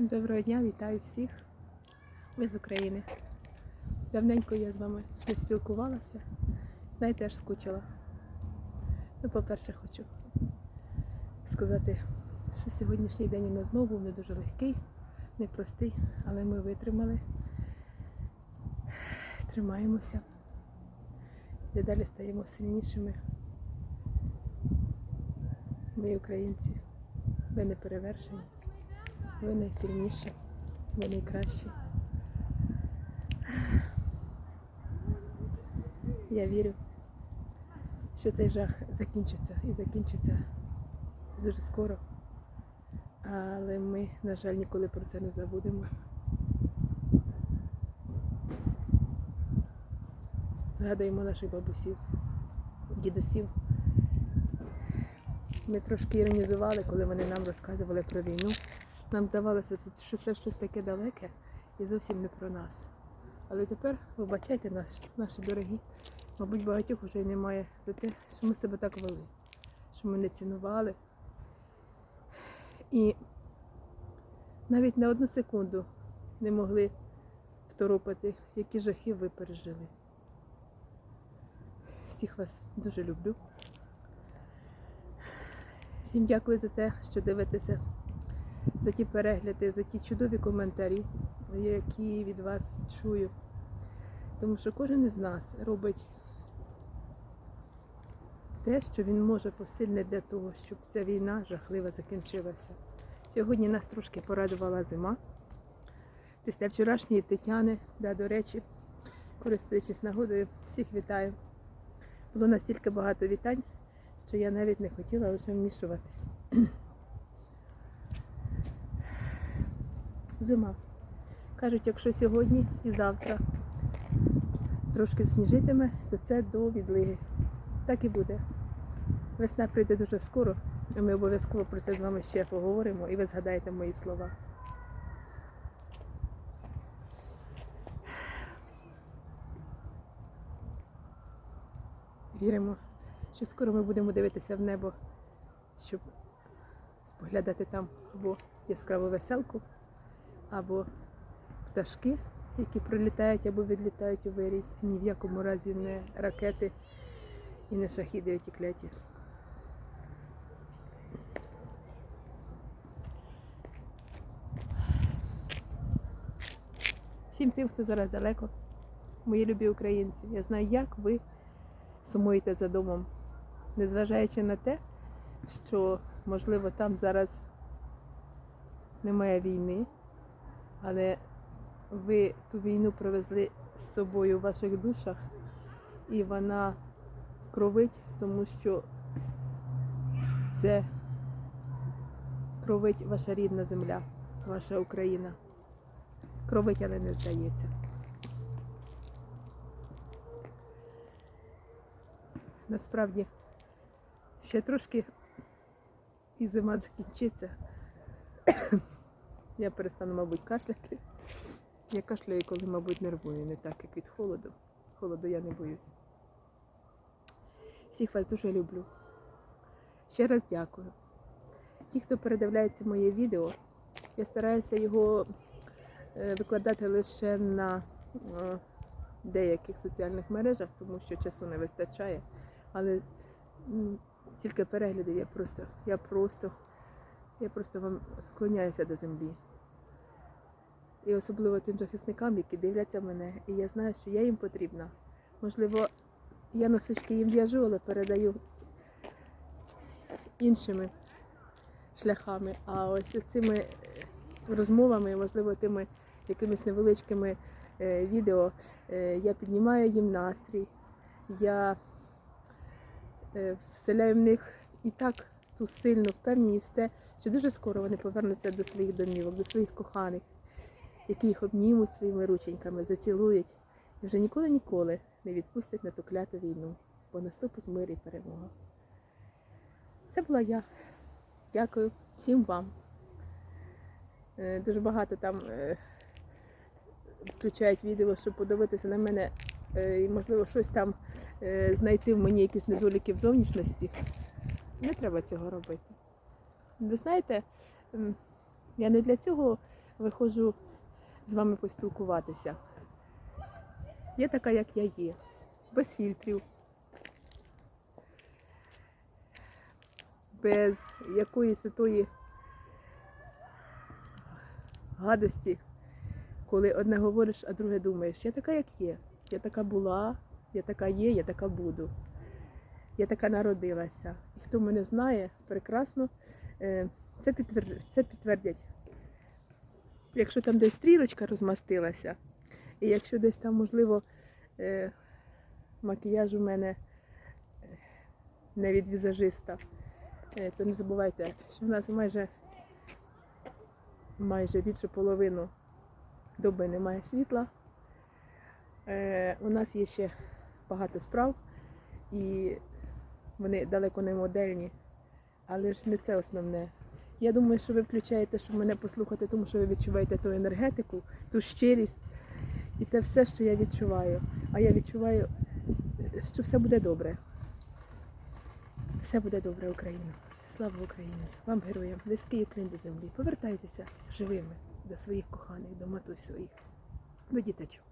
Всім доброго дня, вітаю всіх. Ми з України. Давненько я з вами не спілкувалася. Знаєте, аж скучила. Ну, по-перше, хочу сказати, що сьогоднішній день у нас знову був не дуже легкий, непростий, але ми витримали, тримаємося, дедалі стаємо сильнішими. Ми українці, ви не перевершені. Ви найсильніші, ви найкращі. Я вірю, що цей жах закінчиться і закінчиться дуже скоро. Але ми, на жаль, ніколи про це не забудемо. Згадуємо наших бабусів, дідусів. Ми трошки іронізували, коли вони нам розказували про війну. Нам здавалося, що це щось таке далеке і зовсім не про нас. Але тепер вибачайте нас, наші дорогі. Мабуть, багатьох вже й немає за те, що ми себе так вели, що ми не цінували. І навіть на одну секунду не могли второпати, які жахи ви пережили. Всіх вас дуже люблю. Всім дякую за те, що дивитеся за ті перегляди, за ті чудові коментарі, які від вас чую. Тому що кожен із нас робить те, що він може посильне для того, щоб ця війна жахлива закінчилася. Сьогодні нас трошки порадувала зима. Після вчорашньої Тетяни, да, до речі, користуючись нагодою, всіх вітаю. Було настільки багато вітань, що я навіть не хотіла вже вмішуватись. Зима. Кажуть, якщо сьогодні і завтра трошки сніжитиме, то це до відлиги. Так і буде. Весна прийде дуже скоро, і ми обов'язково про це з вами ще поговоримо, і ви згадаєте мої слова. Віримо, що скоро ми будемо дивитися в небо, щоб споглядати там або яскраву веселку, або пташки, які прилітають або відлітають у вирій. Ні в якому разі не ракети і не шахіди оті кляті. Всім тим, хто зараз далеко, мої любі українці, я знаю, як ви сумуєте за домом, незважаючи на те, що, можливо, там зараз немає війни, але ви ту війну привезли з собою в ваших душах, і вона кровить, тому що це кровить ваша рідна земля, ваша Україна. Кровить, але не здається. Насправді, ще трошки і зима закінчиться. Я перестану, мабуть, кашляти. Я кашляю, коли, мабуть, нервую, не так, як від холоду. Холоду я не боюсь. Всіх вас дуже люблю. Ще раз дякую. Ті, хто передивляється моє відео, я стараюся його е, викладати лише на е, деяких соціальних мережах, тому що часу не вистачає. Але тільки переглядів я просто, я просто, я просто вам вклоняюся до землі. І особливо тим захисникам, які дивляться мене. І я знаю, що я їм потрібна. Можливо, я носочки їм в'яжу, але передаю іншими шляхами. А ось цими розмовами, можливо, тими якимись невеличкими е, відео е, я піднімаю їм настрій. Я е, вселяю в них і так ту сильну впевненість, що дуже скоро вони повернуться до своїх домівок, до своїх коханих, які їх обнімуть своїми рученьками, зацілують і вже ніколи-ніколи не відпустять на ту кляту війну, бо наступить мир і перемога. Це була я. Дякую всім вам. Е, Дуже багато там е, включають відео, щоб подивитися на мене е, і, можливо, щось там знайти в мені якісь недоліки в зовнішності. Не треба цього робити. Ви знаєте, я не для цього виходжу з вами поспілкуватися. Я така, як я є, без фільтрів, без якоїсь тої гадості, коли одне говориш, а друге думаєш. Я така, як є. Я така була, я така є, я така буду. Я така народилася. І хто мене знає, прекрасно е, це, це підтвердять. Якщо там десь стрілочка розмастилася, і якщо десь там, можливо, е, макіяж у мене не від візажиста, е, то не забувайте, що в нас майже, майже більше половину доби немає світла. У нас є ще багато справ, і вони далеко не модельні, але ж не це основне. Я думаю, що ви включаєте, щоб мене послухати, тому що ви відчуваєте ту енергетику, ту щирість і те все, що я відчуваю. А я відчуваю, що все буде добре. Все буде добре, Україна. Слава Україні! Вам героям, низький уклін до землі. Повертайтеся живими до своїх коханих, до матусь своїх, до діточок.